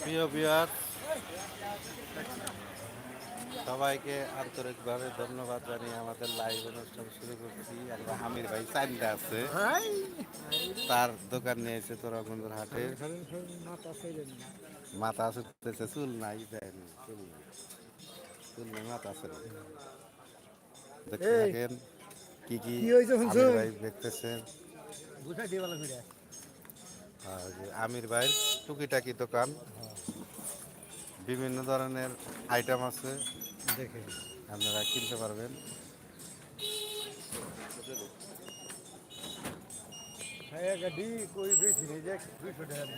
প্রিয় বিয়ার সবাইকে আন্তরিকভাবে ধন্যবাদ জানিয়ে আমাদের লাইভ অনুষ্ঠান শুরু করছি। আমির ভাই চান্দা আছে। তার দোকান নিয়েছে তোরাগঞ্জের হাটে মাথা আসতেছে চুল নাই দেন চুল নাই চুল নাই মাথা আছে দেখতে থাকেন। কি কি হয়েছে শুনছো? আমির ভাই দেখতেছেন? আর আমির ভাই টুকিটাকি দোকান। বিভিন্ন ধরনের আইটেম আছে। দেখে। আপনারা কিনতে পারবেন।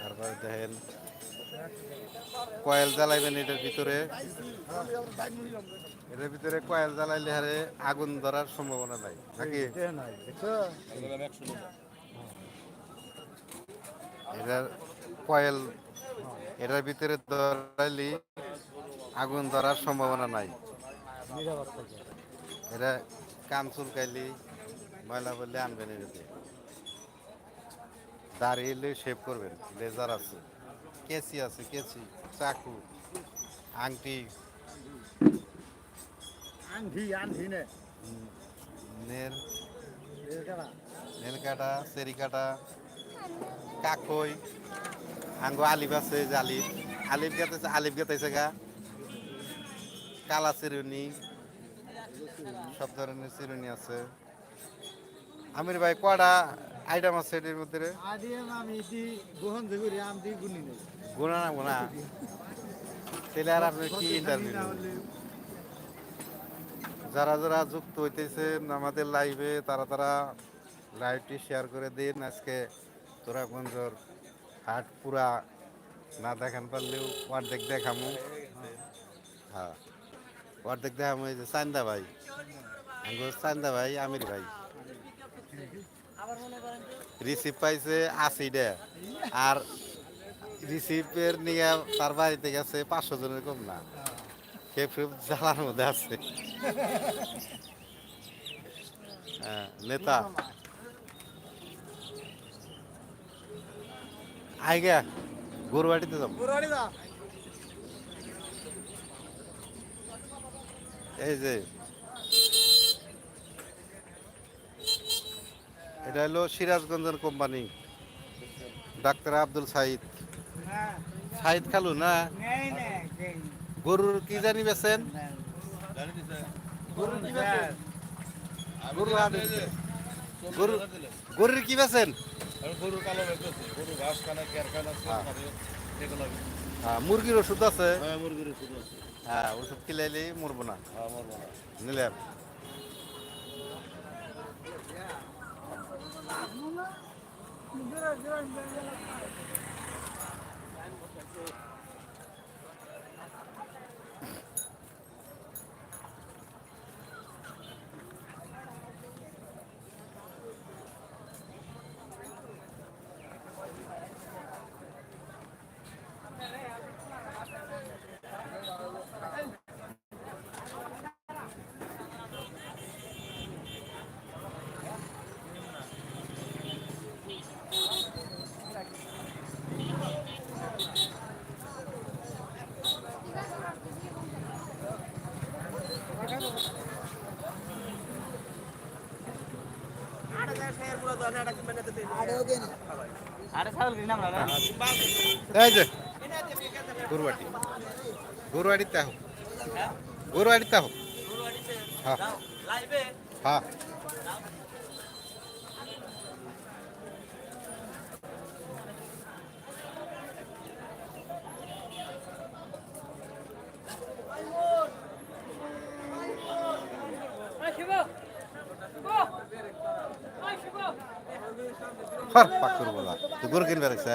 তারপরে দেখেন কয়েল জ্বালাইবেন এটার ভিতরে। এটার ভিতরে কয়েল জ্বালাইলে হারে আগুন ধরার সম্ভাবনা নাই নাকি? এটার কয়েল এটার ভিতরে ধরাইলি আগুন ধরার সম্ভাবনা নাই। এটা কান চুলকাইলি ময়লা বললে আনবেন এটাতে দাঁড়িয়ে শেভ করবেন লেজার আছে কেসি আছে কেসি চাকু আংটি নে। নেল। নেল কাটা। চেরি কাটা কাকই আঙ্গো আলিফ আছে যে আলিফ। আলিফ গেতেছে আলিফ গেতেছে গা। কালা চিরুনি সব ধরনের চিরুনি আছে। আমির ভাই কটা আইটেম আছে এটির মধ্যে গুণা না গুণা তাহলে আর আপনি কি ইন্টারভিউ যারা যারা যুক্ত হইতেছেন আমাদের লাইভে তারা তারা লাইভটি শেয়ার করে দিন। আজকে তোরাগঞ্জর হাট পুরা না দেখান পারলেও অর্ধেক দেখামু। হ্যাঁ অর্ধেক দেখামু এই যে চান্দা ভাই। চান্দা ভাই, আমির ভাই। রিসিভ পাইছে আশিটা আর রিসিভের নিয়ে তার বাড়িতে গেছে পাঁচশো জনের কম না খেপ জ্বালার মধ্যে আছে। হ্যাঁ, নেতা। আই গে গরু বাড়িতে যাব এই যে এটা হলো সিরাজগঞ্জের কোম্পানি ডাক্তার আব্দুল সাইদ। সাইদ খালু না? গরুর কি জানি বেছেন গরুর কি বেছেন হ্যাঁ। এগুলো হ্যাঁ, মুরগির ওষুধ আছে? হ্যাঁ ওষুধ হ্যাঁ খিলাইলেই মরবো না। আমার মনে হয় নিলাম এই যে গরুয়াটি গরুয়াটিতে আহ। গরুয়াটিতে আহ। হ্যাঁ। হ্যাঁ। হর পাক করব না তো গরু কিনবে রাখছে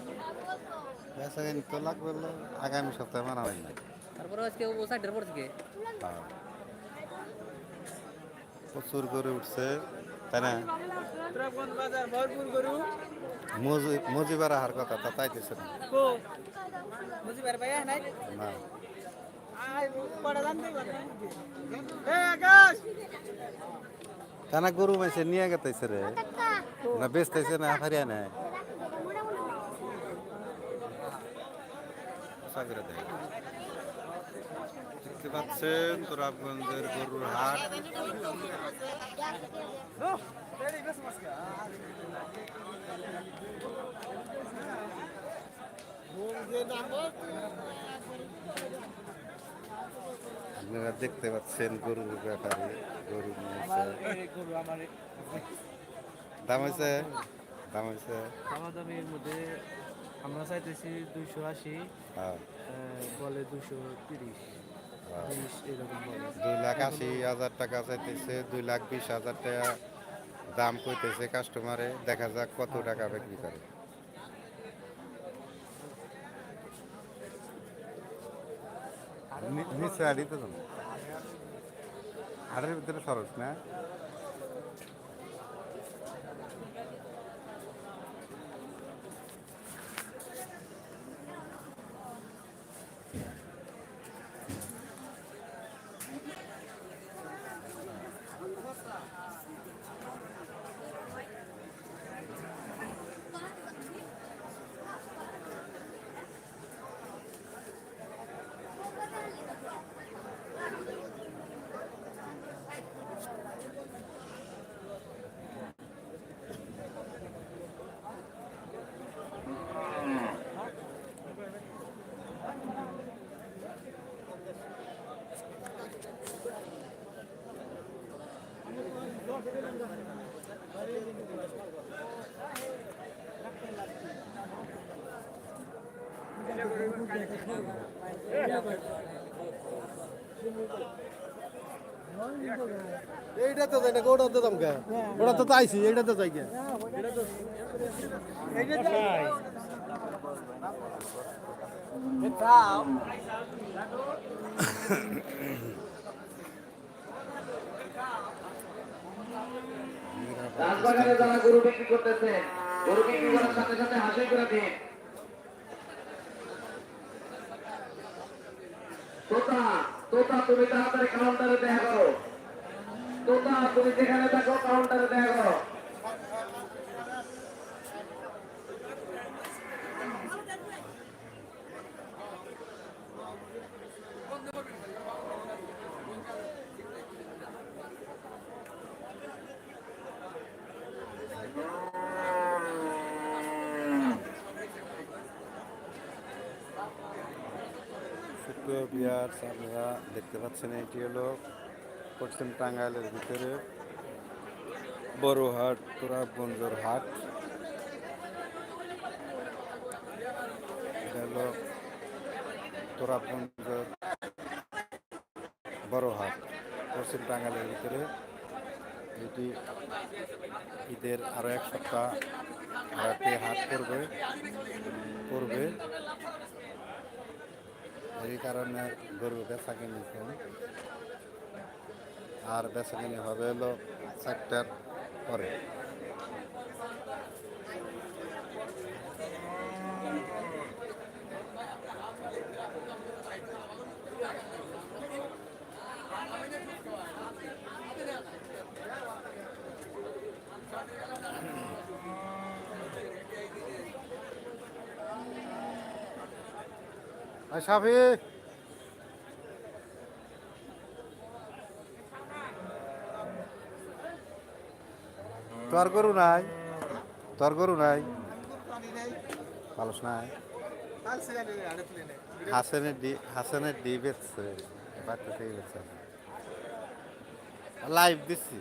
বেচাকেন তো লাগবে আগামী সপ্তাহে মারা হয় না। তারপরে আজকে ও সাইডের পর থেকে? হ্যাঁ। প্রচুর গরু উঠছে তাই না? মজিবার আহার কথা তা চাইতেছে না। গরু মাইছে নিয়ে গেতেছে রে। আচ্ছা, আচ্ছা। না বেচতেছে না হারিয়া নেয়। দেয়। দেখতে পাচ্ছেন তোরাবগঞ্জের গরুর হাট। আপনারা দেখতে পাচ্ছেন গরুর ব্যাপারে গরু দাম হয়েছে? দাম হয়েছে? মধ্যে আমরা চাইতেছি দুইশো আশি হ্যাঁ। বলে দুশো তিরিশ। হ্যাঁ। দুই লাখ আশি হাজার টাকা চাইতেছে দুই লাখ বিশ হাজার টাকা দাম কইতেছে কাস্টমারে দেখা যাক কত টাকা বিক্রি করে। নিচে আড়ি তো হাটের ভিতরে সরস না? এইটা তো যাই না ওটা তো দাম কে? ওটা তো চাইছি এইটা তো চাই কে? রাজবাগানে যারা গরু বিক্রি করতেছে গরু বিক্রি করার সাথে সাথে হাসি করে দিন। তোতা তোতা তুমি তাড়াতাড়ি কাউন্টারে দেখা করো। তোতা তুমি যেখানে থাকো কাউন্টারে দেখা করো। সুপ্রিয় বিয়ার আপনারা দেখতে পাচ্ছেন এটি হলো পশ্চিম টাঙ্গাইলের ভিতরে বড় হাট তোরাবগঞ্জের হাট। এটা হলো তোরাবগঞ্জের বড় হাট পশ্চিম টাঙ্গাইলের ভিতরে। এটি ঈদের আরও এক সপ্তাহ আগে হাট করবে করবে। এই কারণে গরু বেচা কিনি আর বেচা কিনি হবে হলো সেক্টর পরে। সাফি তোর গরু নাই। তোর গরু নাই। পালস নাই। হাসানের ডি হাসানের ডি বেচছে। বাচ্চা থেকে বেচছে। লাইভ দিচ্ছি।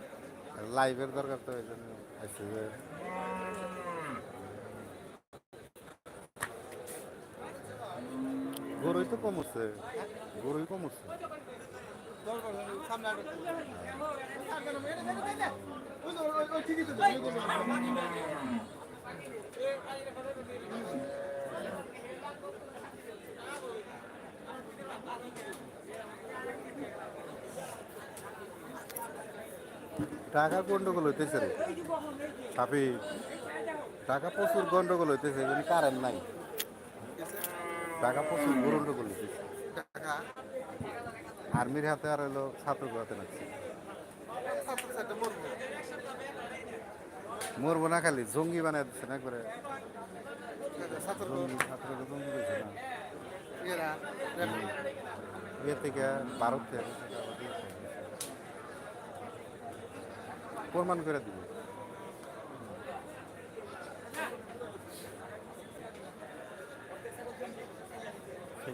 লাইভের দরকার তো এই জন্য আইছি যে গরুই তো কমছে গরুই কমছে টাকা গন্ডগোল হইতেছে রে। টাকা প্রচুর গন্ডগোল হইতেছে কারেন্ট নাই। টাকা প্রচুর গন্ডগোল হইতেছে আর্মির হাতে আর হলো ছাত্র হাতে নাচ্ছে মরবো না খালি, জঙ্গি বানায় দিচ্ছে না করে। জঙ্গি ছাত্রকে প্রমাণ করে দিবে।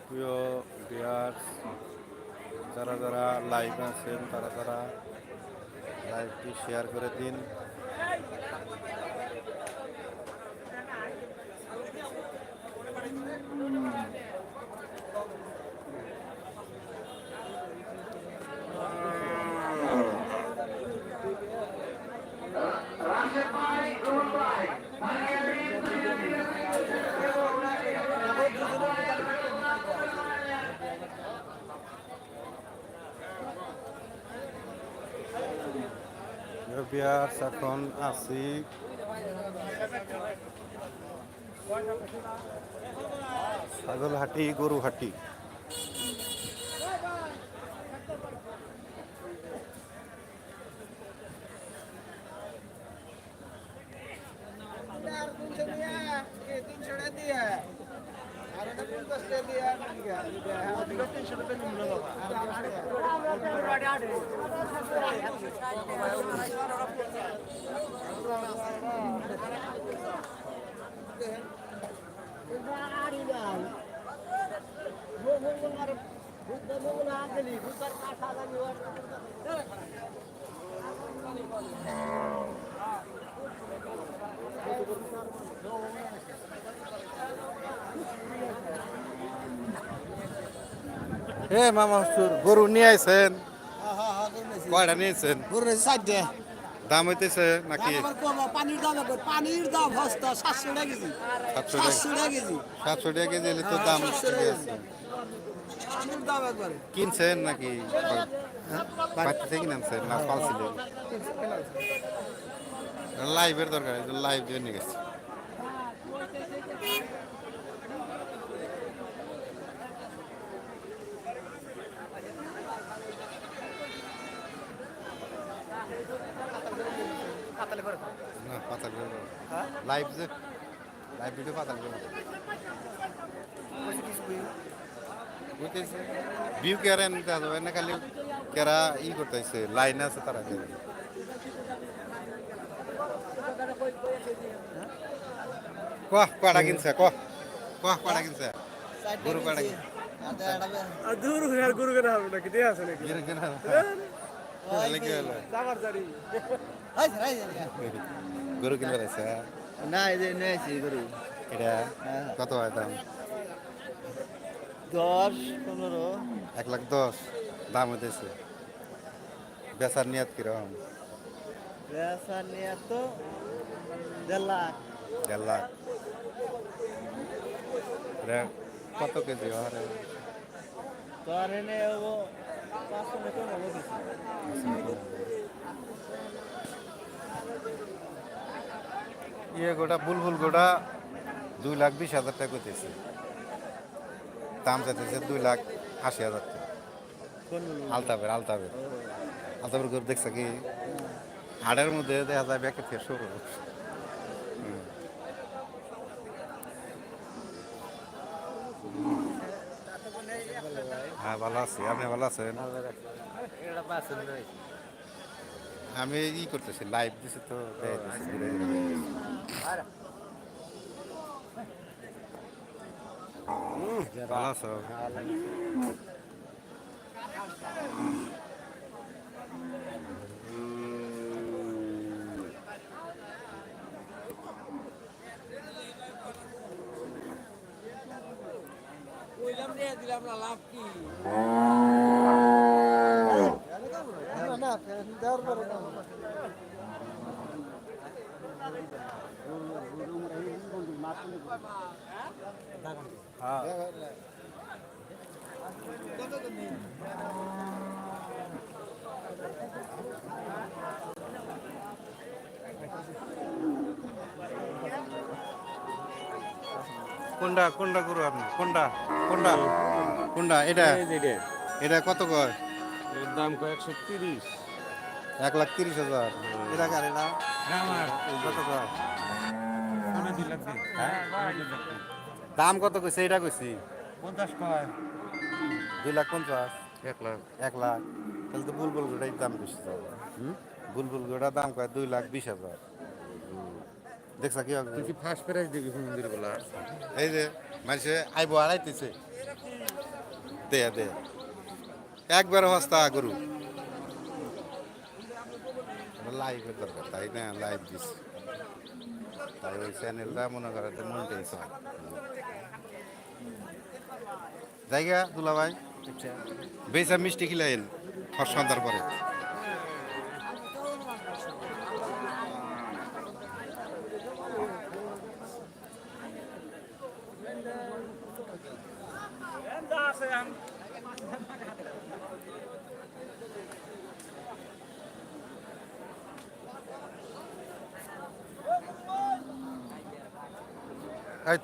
সুপ্রিয় বিয়ার যারা যারা লাইভ আছেন তারা তারা লাইভটি শেয়ার করে দিন। এখন আছি ছাগলহাটি গরুহাটি। হে মামা গরু নিয়ে আইছেন? কয়টা নিয়েছেন গরু সাইডে দাম হইতেছে নাকি? পানির দাম পানির দাম হস্তা সাতশো টাকা কেজি। সাতশো টাকা। কেজি। সাতশো টাকা কেজি তো দাম কিনছেন নাকি? বাড়ি থেকে কিনছেন? না পালছিলেন? লাইভের দরকার লাইভ দিয়ে নিয়ে গেছে। না পাতাল লাইভ যে লাইভ ভিডিও পাতাল বুঝতেছে ভিউ কেয়ার নিতে হবে না খালি কেরা ই করতেছে লাইন আছে তারা কহ কয়টা কিনছে কহ কহ কয়টা কিনছে? গরু কয়টা কিনছে। দূর হয়ে আর গরু কেনা হবে নাকি? দিয়ে আছে নাকি? গরু কেনা জানি গরু কিনবে লাগছে না এই যে নিয়েছি গরু। এটা কত হয় দাম? দশ পনেরো। এক লাখ দশ। দাম হইতেছে। বেচার নিয়াত কীরকম? বেসা নিয়ে তো দেড় লাখ। দেড় লাখ। কত কেজি হারে এনে পাঁচশো ইয়ে গোটা বুলবুল গোটা দুই লাখ বিশ হাজার টাকা করতেছে দাম চাইতেছে দুই লাখ আশি হাজার আলতাবের আলতাবের। আলতাবের করে দেখছে কি? হাড়ের মধ্যে দেখা যায় ব্যাকে সরু হুম। হ্যাঁ ভালো আছি। আপনি ভালো আছেন? আমি ই করতেছি লাইভ দিছি তো দেখাইতেছি ঘুরে ঘুরে। ভালো আছো না না দেওয়ার পরে কোনটা কোনটা করু আপনি? কোনটা? কোনটা? কোনটা? এটা? এটা। কত কয়? এর দাম কয়েকশো তিরিশ। এক লাখ তিরিশ হাজার। এটা কার এটা? কত কয়? দাম কত কইছে? এটা কইছি। পঞ্চাশ কয়? দুই লাখ পঞ্চাশ। এক লাখ। এক লাখ। তাহলে তো বুলবুল গোড়াই দাম বেশি যাবে বুলবুল গোড়া দাম কয়? দুই লাখ বিশ হাজার। দেখছা কি হবে? তুই ফার্স্ট প্রাইজ দিবি মন্দির বলা? এই যে মানুষে আইব আড়াইতেছে দে দে একবার হস্তা গরু। লাইভের দরকার তাই না? লাইভ দিস তাই ওই চ্যানেলটা মনে করে তো মন টেনশন জায়গা দুলা ভাই বেসা মিষ্টি খিলাইন সন্ধ্যার পরে।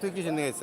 তুই কিছু নিয়েছ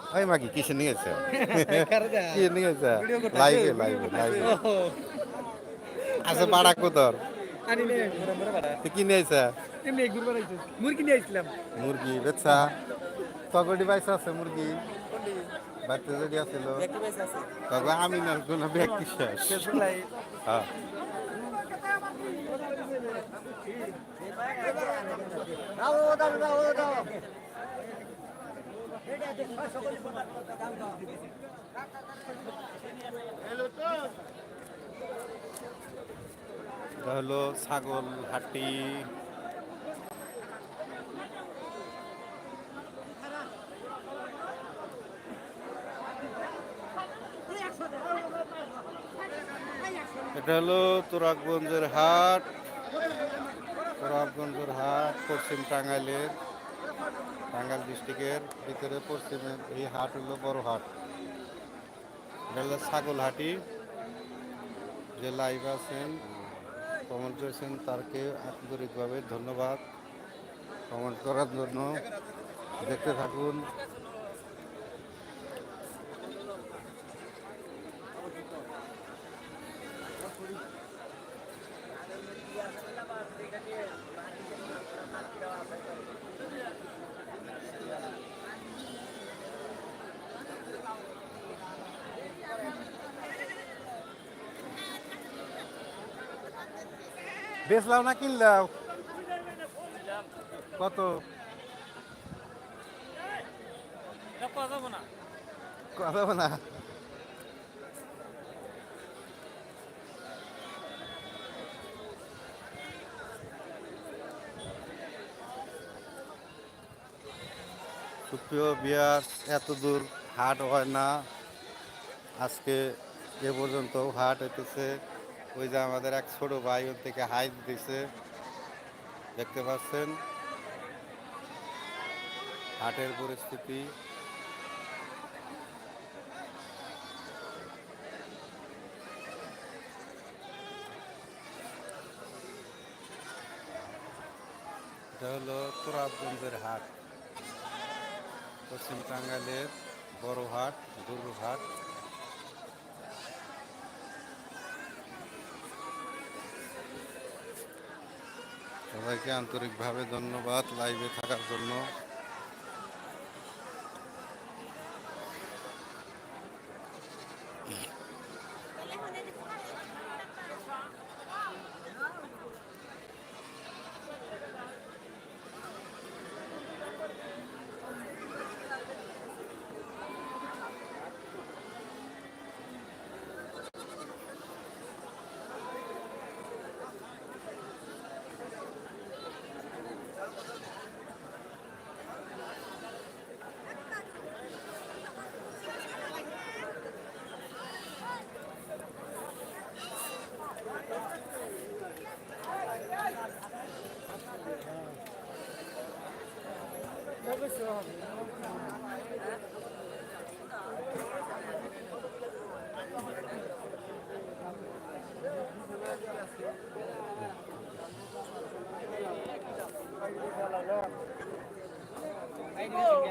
ওই মাগি কিসে নিয়েছে? কি নিয়েছে? লাইভে লাইভে লাইভে আচ্ছা বাড়া কোদর কি নিয়েছে? মুরগি নিয়ে আসলাম মুরগি বেচা। তগড়ি বাইস আছে মুরগি। বাড়িতে যদি আছিল। তবে আমি না কোনো ব্যক্তি শেষ? হ্যাঁ। হলো ছাগল হাটি এটা হলো তুরাগঞ্জের হাট। তুরাগঞ্জের হাট পশ্চিম টাঙ্গাইলের। টাঙ্গাইল ডিস্ট্রিক্টের ভিতরে পশ্চিমে এই হাট হলো বড় হাট। এটা হলো ছাগল হাটি, যে লাইভ আছেন কমেন্ট করেছেন, তারকে আন্তরিকভাবে ধন্যবাদ। কমেন্ট করার জন্য দেখতে থাকুন। বেচলাও না কিনলাও? কত? না। সুপ্রিয় বিয়ার এত দূর হাট হয় না। আজকে এ পর্যন্ত হাট হইতেছে। ওই যে আমাদের এক ছোট ভাই ওর থেকে হাইট দিছে। দেখতে পাচ্ছেন? হাটের পরিস্থিতি। এটা হলো তোরাবগঞ্জের হাট। পশ্চিম টাঙ্গাইলের বড় হাট, দুর্গ হাট। সবাইকে আন্তরিকভাবে ধন্যবাদ লাইভে থাকার জন্য হ্যাঁ,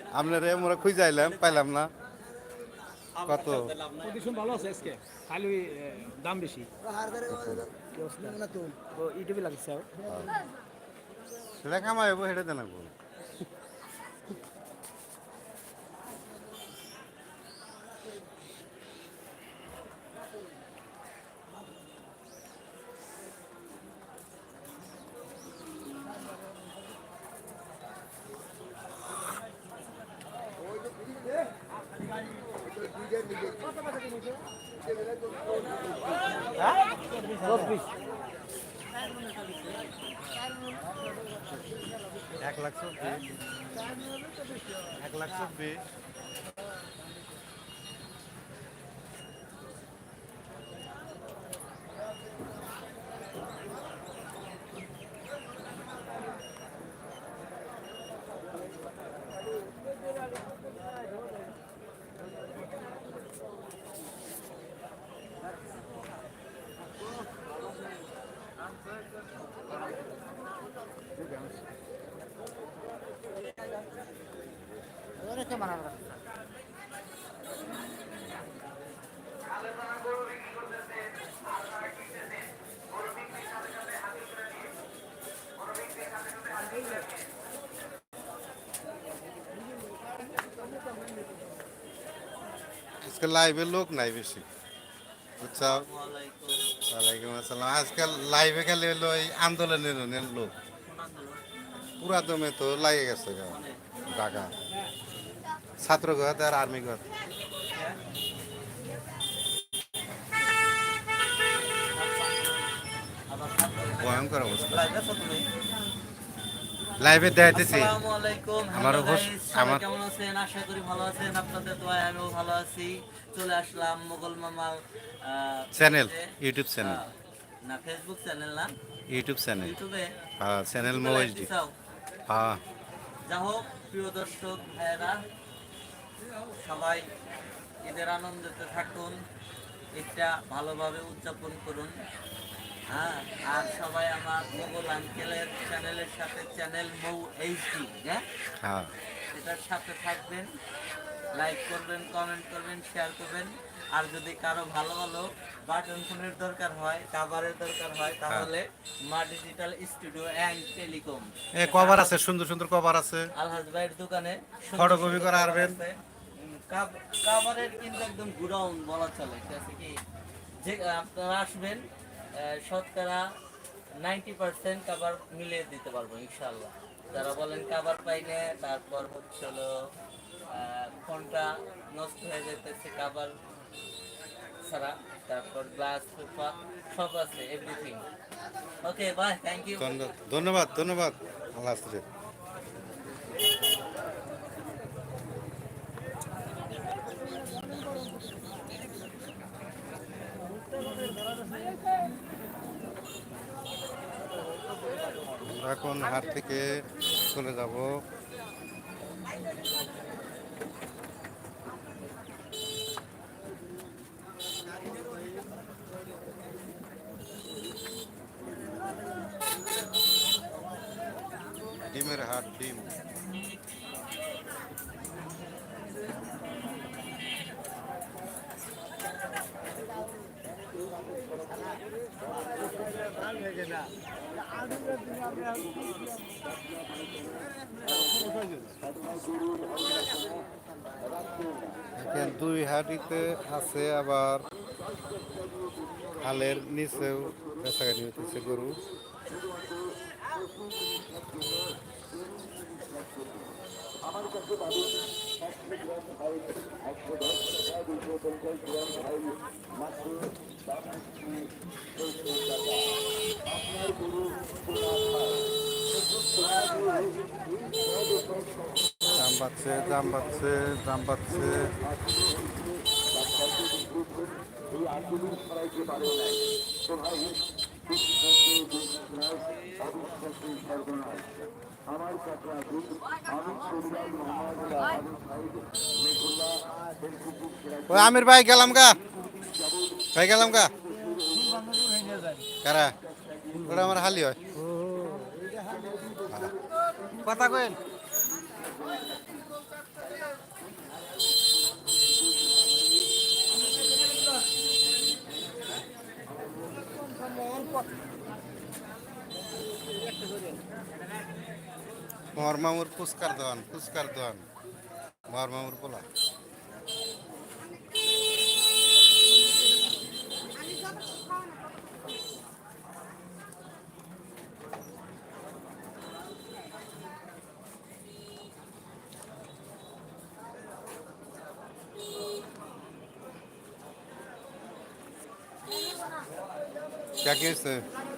আপনারে আমরা খুঁজে আইলাম পাইলাম না। কত? কন্ডিশন ভালো আছে আজকে। খালি দাম বেশি। তো ইউটিউবে লাগছে সেটা কামাইব সেটা জানাব এক লাখ চব্বিশ। এক লাখ চব্বিশ। আজকে লাইভে লোক নাই বেশি বুঝছ ওয়ালাইকুম আসসালাম আজকাল লাইভে খালি হলো এই আন্দোলনের লোক পুরা দমে তো লাগে গেছে ঢাকা ছাত্রঘাত আর আর্মি ঘাত ভয়ঙ্কর অবস্থা লাইভে দেখাইতেছি। আমার আমার- কেমন আছেন? আশা করি ভালো আছেন। আপনাদের দোয়ায় আমিও ভালো আছি। চলে আসলাম মোগল আহ, চ্যানেল ইউটিউব চ্যানেল না ফেসবুক চ্যানেল না। ইউটিউব চ্যানেল ইউটিউবে হ্যাঁ চ্যানেল লাইভ হ্যাঁ যা হোক প্রিয় দর্শক ভাইয়েরা সবাই ঈদের আনন্দতে থাকুন। ঈদটা ভালোভাবে উদযাপন করুন। হ্যাঁ আর সবাই আমার মোগল আঙ্কেলের চ্যানেলের সাথে চ্যানেল মৌ এইচডি হ্যাঁ? হ্যাঁ। এটার সাথে থাকবেন লাইক করবেন কমেন্ট করবেন শেয়ার করবেন। আর যদি কারও ভালো ভালো বাটন ফোনের দরকার হয় কাভারের দরকার হয় তাহলে Maa digital studio and telecom A cover আছে সুন্দর সুন্দর কভার আছে। আলহাজ ভাইয়ের দোকানে Photocopy করা আরবেন। কাভারের কিন্তু একদম গুডাউন বলা চলে। ঠিক আছে কি? যে আপনারা আসবেন শতকরা নাইনটি পার্সেন্ট কাবার দিতে পারব ইনশাল্লাহ বলেন কাবার তারপর হচ্ছে হলো ফোনটা নষ্ট হয়ে যেতেছে কাবার ছাড়া। তারপর গ্লাস সোফা সব আছে everything okay bye thank you ধন্য- ধন্যবাদ ধন্যবাদ। আল্লাহ হাফেজ। এখন হাট থেকে চলে যাব। হাটিতে আছে আবার হালের নিচেও বেচাকানি হইতেছে গরু। দাম বাড়ছে দাম বাড়ছে দাম বাড়ছে। ওই আমির ভাই গেলাম গা। ভাই গেলাম গা। কারা? ওটা আমার হালি হয়। কথা কইন। মোহর মামুর পুস্কার দোয়ান পুস্কার দোয়ান মোহর মামুর পোলা क्या केस है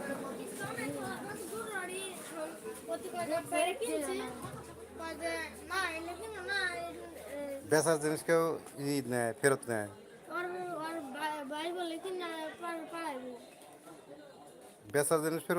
বেচার জিনিস কেউ ই নেয় ফেরত নেয় বেচার জিনিস ফেরত